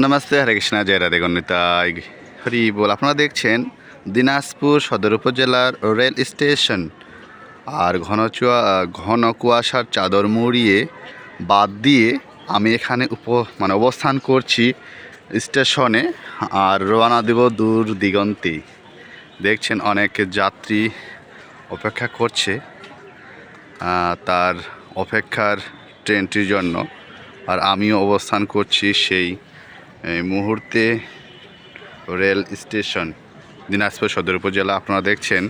নমস্তে, হরে কৃষ্ণা, জয় রাধে গণিতাই। হরি বল, আপনারা দেখছেন দিনাজপুর সদর উপজেলার রেল স্টেশন। আর ঘন চুয়া, ঘন কুয়াশার চাদর মুড়িয়ে বাদ দিয়ে আমি এখানে উপ মানে অবস্থান করছি স্টেশনে, আর রওনা দেব দূর দিগন্তে। দেখছেন অনেক যাত্রী অপেক্ষা করছে তার অপেক্ষার ট্রেনটির জন্য। আর আমিও অবস্থান করছি সেই এই মুহূর্তে রেল স্টেশন, দিনাজপুর সদর উপজেলা আপনারা দেখছেন।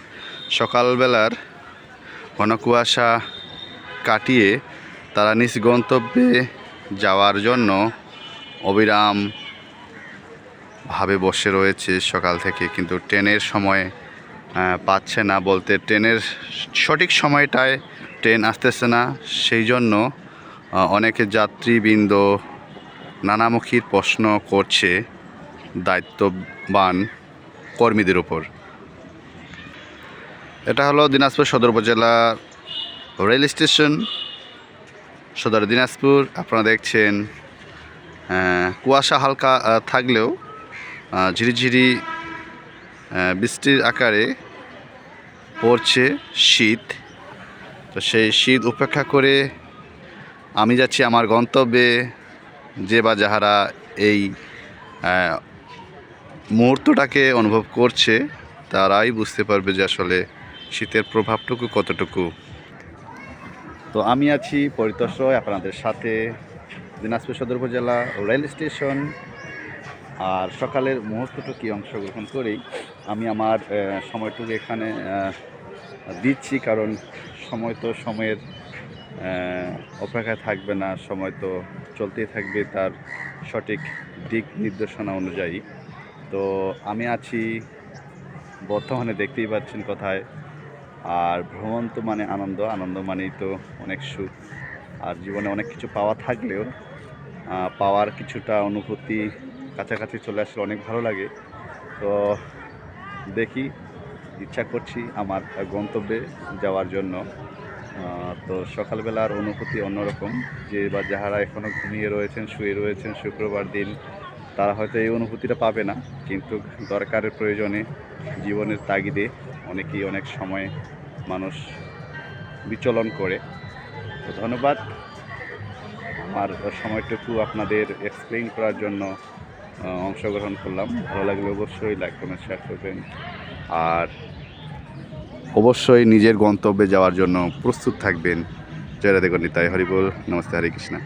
সকালবেলার ঘন কুয়াশা কাটিয়ে তারা নিজ গন্তব্যে যাওয়ার জন্য অবিরাম ভাবে বসে রয়েছে সকাল থেকে, কিন্তু ট্রেনের সময় পাচ্ছে না বলতে ট্রেনের সঠিক সময়টায় ট্রেন আসতেছে না। সেই জন্য অনেকে যাত্রীবৃন্দ নানামুখীর প্রশ্ন করছে দায়িত্ববান কর্মীদের উপর। এটা হলো দিনাজপুর সদর উপজেলা রেল স্টেশন, সদর দিনাজপুর। আপনারা দেখছেন কুয়াশা হালকা থাকলেও ঝিরিঝিরি বৃষ্টির আকারে পড়ছে শীত। তো সেই শীত উপেক্ষা করে আমি যাচ্ছি আমার গন্তব্যে। যে বা যাহারা এই মুহূর্তটাকে অনুভব করছে, তারাই বুঝতে পারবে যে আসলে শীতের প্রভাবটুকু কতটুকু। তো আমি আছি পরিতোষয় আপনাদের সাথে দিনাজপুর সদর উপজেলা রেল স্টেশন। আর সকালের মুহূর্তটুকু অংশগ্রহণ করেই আমি আমার সময়টুকু এখানে দিচ্ছি, কারণ সময় তো সময়ের অপেক্ষায় থাকবে না, সময় তো চলতেই থাকবে তার সঠিক দিক নির্দেশনা অনুযায়ী। তো আমি আছি, বর্তমানে দেখতেই পাচ্ছেন কোথায়। আর ভ্রমণ তো মানে আনন্দ আনন্দ মানেই তো অনেক সুখ। আর জীবনে অনেক কিছু পাওয়া থাকলেও পাওয়ার কিছুটা অনুভূতি কাছাকাছি চলে আসলে অনেক ভালো লাগে। তো দেখি, ইচ্ছা করছি আমার গন্তব্যে যাওয়ার জন্য। তো সকালবেলার অনুভূতি অন্যরকম। যে বা যাহারা এখনও ঘুমিয়ে রয়েছেন, শুয়ে রয়েছেন শুক্রবার দিন, তারা হয়তো এই অনুভূতিটা পাবে না। কিন্তু দরকারের প্রয়োজনে জীবনের তাগিদে অনেকেই অনেক সময় মানুষ বিচলন করে। তো ধন্যবাদ। আমার সময়টুকু আপনাদের এক্সপ্লেন করার জন্য অংশগ্রহণ করলাম। ভালো লাগলে অবশ্যই লাইক কমেন্ট শেয়ার করবেন। আর অবশ্যই নিজের গন্তব্যে যাওয়ার জন্য প্রস্তুত থাকবেন। জয় রাধে গণিতায় হরিবোল নমস্তে হরে কৃষ্ণা।